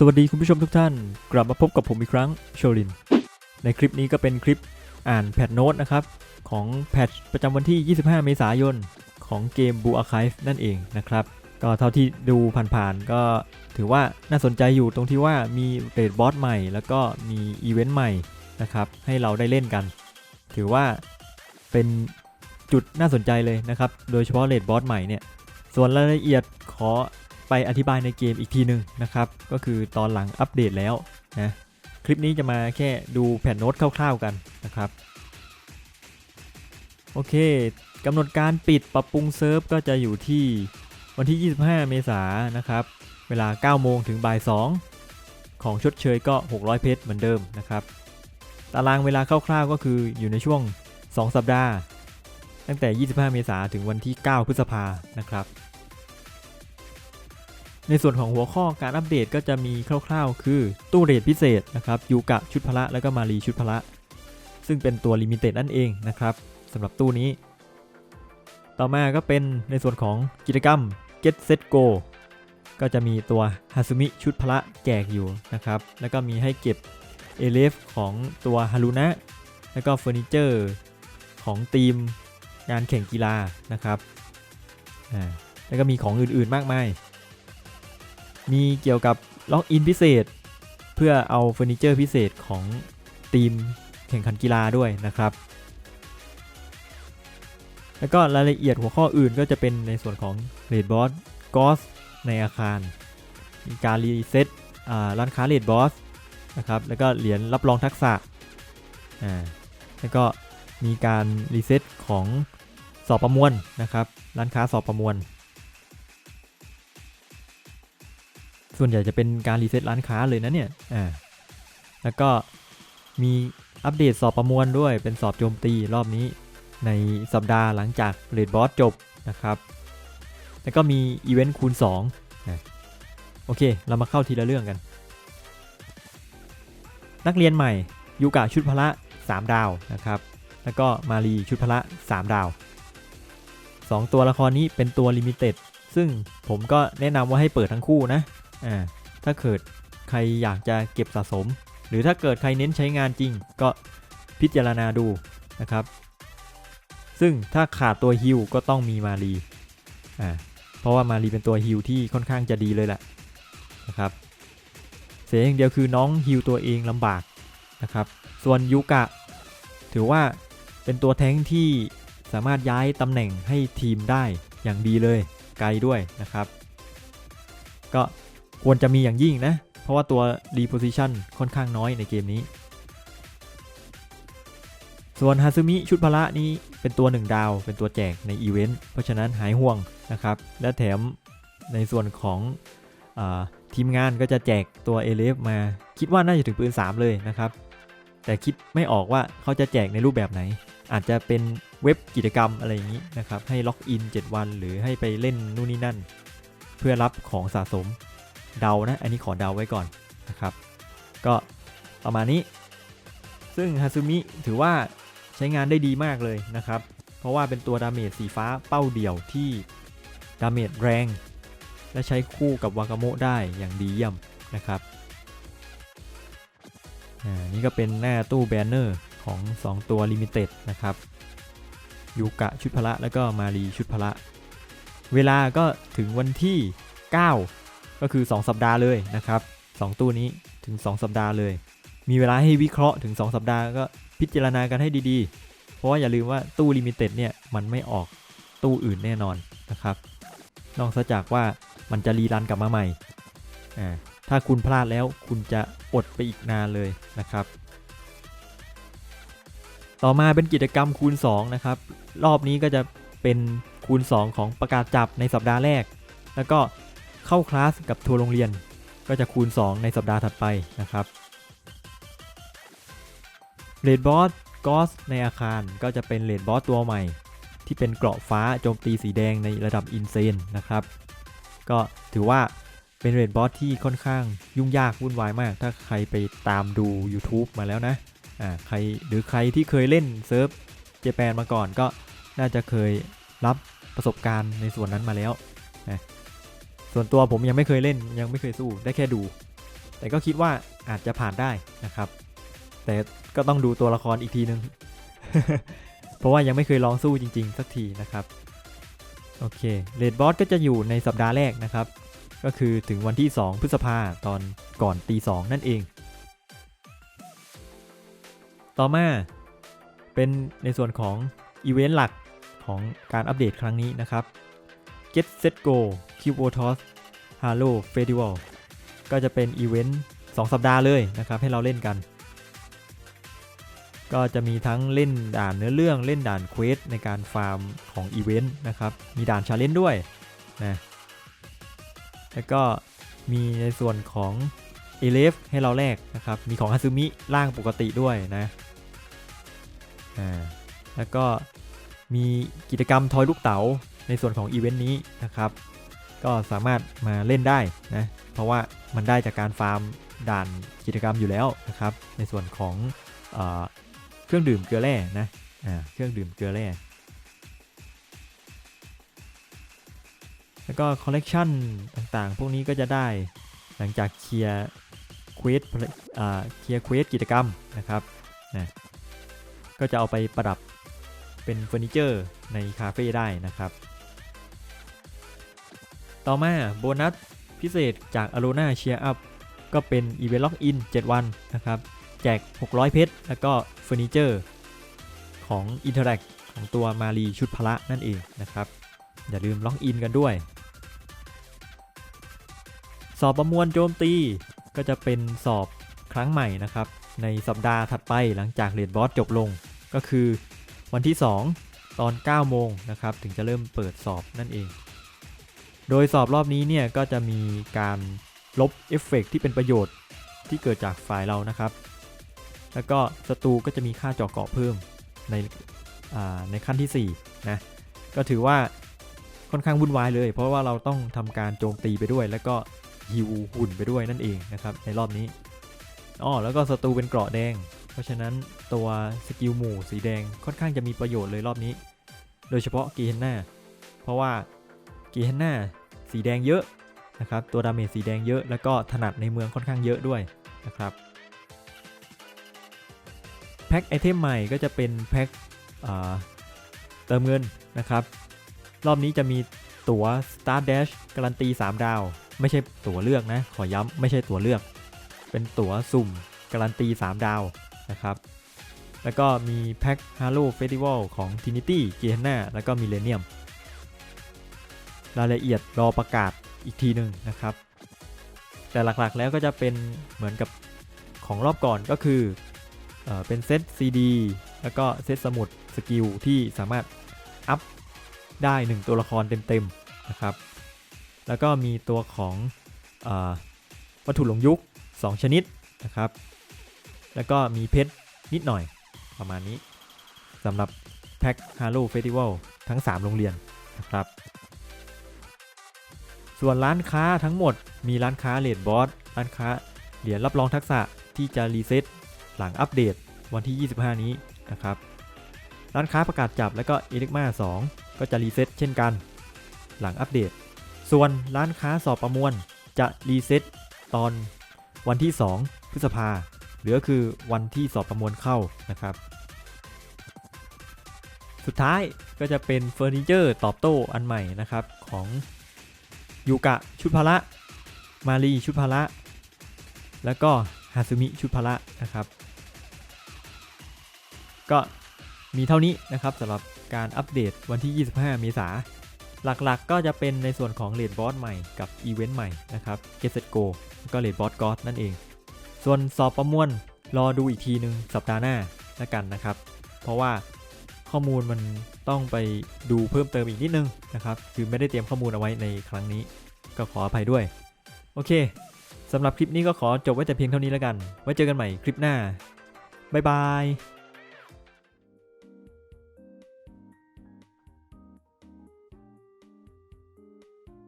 สวัสดีคุณผู้ชมทุกท่าน กลับมาพบกับผมอีกครั้งโชลิน ในคลิปนี้ก็เป็นคลิปอ่านแพทโน้ตนะครับ ของแพทประจำวันที่ 25 เมษายน ของเกม Blue Archive นั่นเองนะครับ ก็เท่าที่ดูผ่านๆ ก็ถือว่าน่าสนใจอยู่ตรงที่ว่ามีเรดบอสใหม่ แล้วก็มีอีเวนต์ใหม่นะครับ ให้เราได้เล่นกัน ถือว่าเป็นจุดน่าสนใจเลยนะครับ โดยเฉพาะเรดบอสใหม่เนี่ย ส่วนรายละเอียดขอ ไปอธิบายในเกมอีกทีหนึ่งนะครับ ก็คือตอนหลังอัปเดตแล้วนะคลิปนี้จะมาแค่ดูแผ่นโน้ตคร่าวๆกันนะครับโอเคกำหนดการปิดปรับปรุงเซิร์ฟก็จะอยู่ที่วันที่ 25 เมษายนนะครับ เวลา 9 โมงถึงบ่าย 2 ของชดเชยก็ 600 เพชรเหมือนเดิมนะครับ ตารางเวลาคร่าวๆก็คืออยู่ในช่วง 2 สัปดาห์ ตั้งแต่ 25 เมษายนถึงวันที่ 9 พฤษภานะครับ ในส่วนของหัวข้อการอัปเดตก็จะมีคร่าวๆ คือตู้เรทพิเศษนะครับยูกะชุดพละแล้วก็มารีชุดพละ ซึ่งเป็นตัวลิมิเต็ดนั่นเองนะครับสำหรับตู้นี้ ต่อมาก็เป็นในส่วนของกิจกรรม Get Set Go ก็จะมีตัวฮาซุมิชุดพละแจกอยู่นะครับ แล้วก็มีให้เก็บเอเลฟของตัวฮารุนะ แล้วก็เฟอร์นิเจอร์ของทีมงานแข่งกีฬานะครับอ่าแล้วก็มีของอื่นๆมากมาย มีเกี่ยวกับล็อกอินพิเศษ เพื่อเอาเฟอร์นิเจอร์พิเศษของทีมแข่งขันกีฬาด้วยนะครับ แล้วก็รายละเอียดหัวข้ออื่นก็จะเป็นในส่วนของเรดบอสกอสในอาคาร มีการรีเซ็ตร้านค้าเรดบอสนะครับแล้วก็เหรียญรับรองทักษะอ่าแล้วก็มีการรีเซ็ตของสอบประมวลนะครับ ร้านค้าสอบประมวล ส่วนใหญ่จะเป็นการรีเซ็ตร้านค้าเลยนะเนี่ยอ่าแล้วก็มีอัปเดตสอบประมวลด้วยเป็นสอบโจมตีรอบนี้ ในสัปดาห์หลังจากเรดบอสจบนะครับ แล้วก็มีอีเวนต์คูณ2นะโอเค เรามาเข้าทีละเรื่องกัน นักเรียนใหม่ยูกะชุดพละ 3 ดาวนะครับ แล้วก็มารีชุดพละ 3 ดาว 2 ตัวละครนี้เป็นตัวลิมิเต็ดซึ่งผมก็แนะนำว่าให้เปิดทั้งคู่นะ อ่าถ้าเกิดใครอยากจะเก็บสะสม หรือถ้าเกิดใครเน้นใช้งานจริง ก็พิจารณาดูนะครับ ซึ่งถ้าขาดตัวฮิลก็ต้องมีมารีอ่าเพราะว่ามารีเป็นตัวฮิลที่ค่อนข้างจะดีเลยแหละนะครับ เสียอย่างเดียวคือน้องฮิลตัวเองลำบากนะครับ ส่วนยูกะ ถือว่าเป็นตัวแท้งที่สามารถย้ายตำแหน่งให้ทีมได้อย่างดีเลยไกลด้วยนะครับ ก็ ควรจะมีอย่างยิ่งนะ เพราะว่าตัว reposition ค่อนข้างน้อยในเกมนี้ ส่วนฮาซึมิชุดพละนี้เป็นตัว 1 ดาว เป็นตัวแจกในอีเวนต์ เพราะฉะนั้นหายห่วงนะครับ และแถมในส่วนของอทีมงานก็จะแจกตัวเอเลฟมาคิดว่าน่าจะถึงปืน 3 เลยนะครับ แต่คิดไม่ออกว่าเขาจะแจกในรูปแบบไหน อาจจะเป็นเว็บกิจกรรมอะไรอย่างนี้นะครับ ให้ล็อกอิน 7 วัน หรือให้ไปเล่นนู่นนี่นั่น เพื่อรับของสะสม เดานะ อันนี้ขอเดาไว้ก่อนนะครับ ก็ประมาณนี้ ซึ่งฮาซึมิถือว่าใช้งานได้ดีมากเลยนะครับ เพราะว่าเป็นตัวดาเมจสีฟ้าเป้าเดี่ยวที่ดาเมจแรง และใช้คู่กับวากาโมะได้อย่างดีเยี่ยมนะครับอ่านี่ก็เป็นหน้าตู้แบนเนอร์ของ 2 ตัวลิมิเต็ดนะครับยูกะชุดพละแล้วก็มารีชุดพละ เวลาก็ถึงวันที่ 9 ก็คือ 2 สัปดาห์เลยนะครับ2ตู้นี้ถึง 2 สัปดาห์เลย มีเวลาให้วิเคราะห์ถึง 2 สัปดาห์ก็พิจารณากันให้ดีๆ เพราะว่าอย่าลืมว่าตู้ลิมิเต็ดเนี่ยมันไม่ออกตู้อื่นแน่นอนนะครับ นอกจากว่ามันจะรีรันกลับมาใหม่ ถ้าคุณพลาดแล้วคุณจะอดไปอีกนานเลยนะครับ ต่อมาเป็นกิจกรรมคูณ 2 นะครับ รอบนี้ก็จะเป็นคูณ 2 ของประกาศจับในสัปดาห์แรก แล้วก็ เข้าคลาสกับทัวร์โรงเรียน ก็จะคูณ 2 ในสัปดาห์ถัดไปนะครับเรดบอสกอสในอาคารก็จะเป็นเรดบอสตัวใหม่ ที่เป็นเกราะฟ้าโจมตีสีแดงในระดับอินเซนนะครับ ก็ถือว่าเป็นเรดบอสที่ค่อนข้างยุ่งยากวุ่นวายมาก ถ้าใครไปตามดู YouTube มาแล้วนะอ่าใครหรือใครที่เคยเล่นเซิร์ฟเจแปนมาก่อนก็น่าจะเคยรับประสบการณ์ในส่วนนั้นมาแล้วนะ ส่วนตัวผมยังไม่เคยเล่นยังไม่เคยสู้ได้แค่ดู แต่ก็คิดว่าอาจจะผ่านได้นะครับ แต่ก็ต้องดูตัวละครอีกทีนึง เพราะว่ายังไม่เคยลองสู้จริง ๆ สักทีนะครับ โอเคเลดบอสก็จะอยู่ในสัปดาห์แรกนะครับ ก็คือถึงวันที่ 2 พฤษภาตอนก่อนตี2นั่นเอง ต่อมาเป็นในส่วนของอีเวนต์หลักของการอัปเดตครั้งนี้นะครับ Get Set Go Cube Toss Halo Festival ก็จะเป็นอีเวนต์2สัปดาห์เลยนะครับให้เราเล่นกัน ก็จะมีทั้งเล่นด่านเนื้อเรื่องเล่นด่านเควสในการฟาร์มของอีเวนต์นะครับ มีด่านชาเลนจ์ด้วยนะแล้วก็มีในส่วนของเอเลฟให้เราแลกนะครับ มีของฮาซึมิร่างปกติด้วยนะอ่าแล้วก็มีกิจกรรมทอยลูกเต๋า ในส่วนของอีเวนต์นี้นะครับก็สามารถมาเล่นได้นะเพราะว่ามันได้จากการฟาร์มด่านกิจกรรมอยู่แล้วนะครับ ในส่วนของเออเครื่องดื่มเกลือแร่นะเครื่องดื่มเกลือแร่แล้วก็คอลเลกชันต่างๆ พวกนี้ก็จะได้หลังจากเคลียร์เควสเคลียร์เควสกิจกรรมนะครับนะก็จะเอาไปประดับเป็นเฟอร์นิเจอร์ในคาเฟ่ได้นะครับ ต่อมาโบนัสพิเศษจาก a r o n a Cheer Up ก็เป็นอีเวนต์ล็อกอิน7 วันนะครับ แจก 600 เพชร แล้วก็เฟอร์นิเจอร์ของ Interact ของตัวมารีชุดพละนั่นเองนะครับ อย่าลืมล็อกอินกันด้วย สอบประมวลโจมตีก็จะเป็นสอบครั้งใหม่นะครับ ในสัปดาห์ถัดไปหลังจากเลดบอสจบลง ก็คือวันที่ 2 ตอน 9 โมงนะครับ ถึงจะเริ่มเปิดสอบนั่นเอง โดยสอบรอบนี้เนี่ยก็จะมีการลบเอฟเฟกต์ที่เป็นประโยชน์ที่เกิดจากฝ่ายเรานะครับ แล้วก็ศัตรูก็จะมีค่าเจาะเกาะเพิ่มในในขั้นที่4นะก็ถือว่าค่อนข้างวุ่นวายเลย เพราะว่าเราต้องทำการโจมตีไปด้วย แล้วก็ฮิวหุ่นไปด้วยนั่นเองนะครับในรอบนี้อ๋อแล้วก็ศัตรูเป็นเกราะแดง เพราะฉะนั้นตัวสกิลหมู่สีแดงค่อนข้างจะมีประโยชน์เลยรอบนี้ โดยเฉพาะกีเฮนนาเพราะว่า กีเฮนนาสีแดงเยอะนะครับ ตัวดาเมจสีแดงเยอะ แล้วก็ถนัดในเมืองค่อนข้างเยอะด้วยนะครับ แพ็คไอเทมใหม่ก็จะเป็นแพ็คเติมเงินนะครับ รอบนี้จะมีตั๋ว Star Dash การันตี 3 ดาว ไม่ใช่ตั๋วเลือกนะ ขอย้ำไม่ใช่ตั๋วเลือก เป็นตั๋วสุ่มการันตี 3 ดาวนะครับ แล้วก็มีแพ็ค Halo Festival ของ Trinity g e h n a แล้วก็ Millennium รายละเอียดรอประกาศอีกทีหนึ่งนะครับ แต่หลักๆแล้วก็จะเป็นเหมือนกับของรอบก่อนก็คือเออเป็นเซต CD แล้วก็เซตสมุดสกิลที่สามารถอัพได้ 1 ตัวละครเต็มๆนะครับ แล้วก็มีตัวของอวัตถุหลงยุค 2 ชนิดนะครับ แล้วก็มีเพชรนิดหน่อยประมาณนี้สำหรับแพ็ค Halo Festival ทั้ง 3 โรงเรียนนะครับ ส่วนร้านค้าทั้งหมดมีร้านค้าเลดบอสร้านค้าเหรียญรับรองทักษะที่จะรีเซ็ตหลังอัปเดตวันที่ 25 นี้นะครับ ร้านค้าประกาศจับแล้วก็เอ i ิกมา2ก็จะรีเซ็ตเช่นกัน หลังอัปเดต ส่วนร้านค้าสอบประมวลจะรีเซ็ตตอนวันที่ 2 พฤษภาหรือก็คือวันที่สอบประมวลเข้านะครับ สุดท้ายก็จะเป็นเฟอร์นิเจอร์ตอบโต้อันใหม่นะครับของ ยูกะชุดพละ มารีชุดพละ แล้วก็ฮาซึมิชุดพละนะครับ ก็มีเท่านี้นะครับสำหรับการอัปเดตวันที่ 25 เมษาหลักๆก็จะเป็นในส่วนของเลดบอสใหม่กับอีเวนต์ใหม่นะครับ Get Set Go แล้วก็เลดบอสกอนั่นเอง ส่วนสอบประมวลรอดูอีกทีหนึ่งสัปดาห์หน้าแล้วกันนะครับ เพราะว่า ข้อมูลมันต้องไปดูเพิ่มเติมอีกนิดนึงนะครับ คือไม่ได้เตรียมข้อมูลเอาไว้ในครั้งนี้ ก็ขออภัยด้วย โอเคสำหรับคลิปนี้ก็ขอจบไว้แต่เพียงเท่านี้แล้วกัน ไว้เจอกันใหม่คลิปหน้า บ๊ายบาย